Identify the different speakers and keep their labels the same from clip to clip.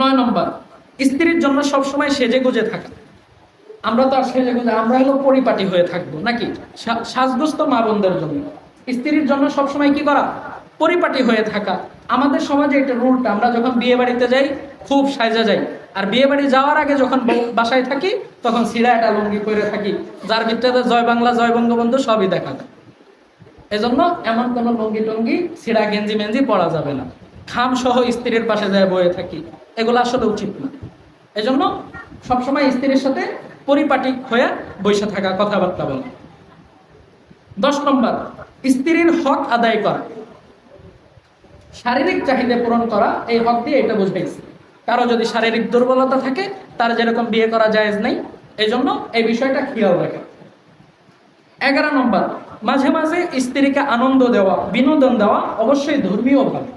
Speaker 1: নয় নম্বর, স্ত্রীর জন্য সবসময় সেজে গুজে থাকা। আমরা তো আর সেজে গুজে আমরা হলো পরিপাটি হয়ে থাকব, নাকি? সাজগ্রস্ত মা বোনদের জন্য। স্ত্রীর জন্য সবসময় কি করা? পরিপাটি হয়ে থাকা। আমাদের সমাজে এটা রুলটা, আমরা যখন বিয়ে বাড়িতে যাই, খুব সাজা যাই। আর বিয়ে বাড়ি যাওয়ার আগে যখন বাসায় থাকি, তখন সিরা একটা লুঙ্গি পরে থাকি। যার ভিতরে জয় বাংলা, জয় বঙ্গবন্ধু সবই দেখা যায়। এজন্য এমন কোনো লুঙ্গি টঙ্গি ছিঁড়া গেঞ্জি মেঞ্জি পরা যাবে না। খাম সহ স্ত্রীর পাশে যায় বয়ে থাকি। এগুলো আসলে উচিত না। এজন্য সবসময় স্ত্রীর সাথে পরিপাটি হয়ে বসে থাকা কথাবার্তা বলা। দশ নম্বর, স্ত্রীর হক আদায় করা। শারীরিক চাহিদা পূরণ করা, এই হক দিয়ে এটা বুঝাইছে। কারও যদি শারীরিক দুর্বলতা থাকে, তার যেরকম বিয়ে করা জায়েজ নেই এই জন্য এই বিষয়টা খেয়াল রাখে। এগারো নম্বর, মাঝে মাঝে স্ত্রীকে আনন্দ দেওয়া, বিনোদন দেওয়া অবশ্যই ধর্মীয়ভাবে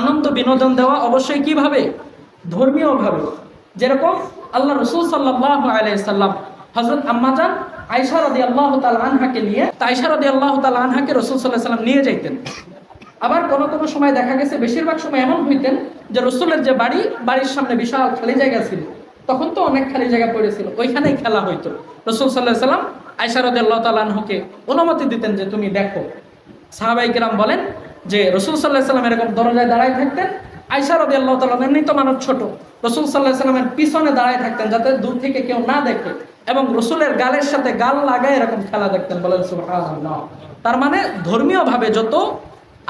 Speaker 1: আনন্দ বিনোদন দেওয়া অবশ্যই কীভাবে? ধর্মীয়ভাবে যেরকম আল্লাহ রসুল সাল্লাহ আলাইসাল্লাম হজরত আম্মাজান আয়সা রদি আল্লাহ তাল আনহাকে নিয়ে, তা আয়সা রদি আল্লাহ তাল আনহাকে রসুল সাল্লাহ সাল্লাম নিয়ে যাইতেন। আবার কোনো কোনো সময় দেখা গেছে বেশিরভাগ সময় এমন হইতেন যে রসুলের যে বাড়ি, বাড়ির সামনে বিশাল খালি জায়গা ছিল, তখন তো অনেক খালি জায়গা পড়েছিল, ওইখানেই খেলা হইতো। রসুল সাল্লাহ সাল্লাম আয়সারদ আল্লাহ তালাহকে অনুমতি দিতেন যে তুমি দেখো। সাহাবাই কিরাম বলেন যে রসুল সাল্লাহ সাল্লাম এরকম দরজায় দাঁড়ায় থাকতেন আয়সারদ আল্লাহ তালাম এমনি তো মানুষ ছোট। রসুল সাল্লাহ সাল্লামের পিছনে দাঁড়ায় থাকতেন যাতে দূর থেকে কেউ না দেখে এবং রসুলের গালের সাথে গাল লাগায় এরকম খেলা দেখতেন বলেন তার মানে ধর্মীয়ভাবে যত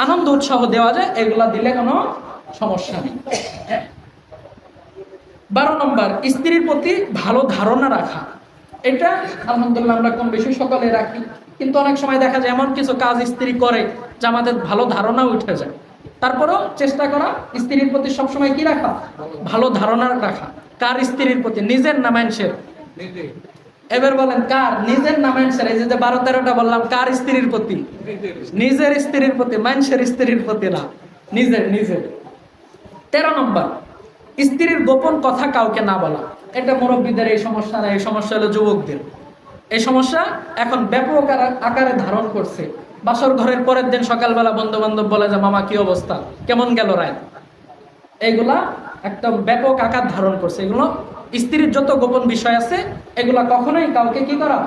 Speaker 1: আনন্দ উৎসাহ দেওয়া যায়, এগুলা দিলে কোনো সমস্যা নেই। বারো নম্বর, স্ত্রীর প্রতি ভালো ধারণা রাখা। এটা আলহামদুলিল্লাহ আমরা কম বেশি সকলে রাখি। কিন্তু অনেক সময় দেখা যায় এমন কিছু কাজ স্ত্রী করে যা আমাদের ভালো ধারণা উঠে যায়। তারপরেও চেষ্টা করা স্ত্রীর প্রতি সবসময় কি রাখা? ভালো ধারণা রাখা। কার স্ত্রীর প্রতি? নিজের না এবার বলেন, কার? নিজের না এই যে বারো তেরোটা বললাম, কার স্ত্রীর প্রতি? নিজের স্ত্রীর প্রতি, মানুষের স্ত্রীর প্রতি না। নিজের নিজের। তেরো নম্বর, স্ত্রীর গোপন কথা কাউকে না বলা। এটা মুরব্বীদের এই সমস্যা না, এই সমস্যা হলো যুবকদের। এই সমস্যা এখন ব্যাপক আকারে ধারণ করছে। বাসর ঘরের পরের দিন সকালবেলা বন্ধু বান্ধব বলে যে, মামা, কি অবস্থা? কেমন গেল রায়? এইগুলা একটা ব্যাপক আকার ধারণ করছে। এগুলো স্ত্রীর যত গোপন বিষয় আছে, এগুলা কখনোই কাউকে কি করা?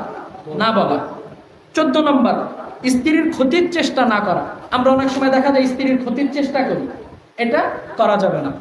Speaker 1: না বলা। চোদ্দ নম্বর, স্ত্রীর ক্ষতির চেষ্টা না করা। আমরা অনেক সময় দেখা যায় স্ত্রীর ক্ষতির চেষ্টা করি। এটা করা যাবে না।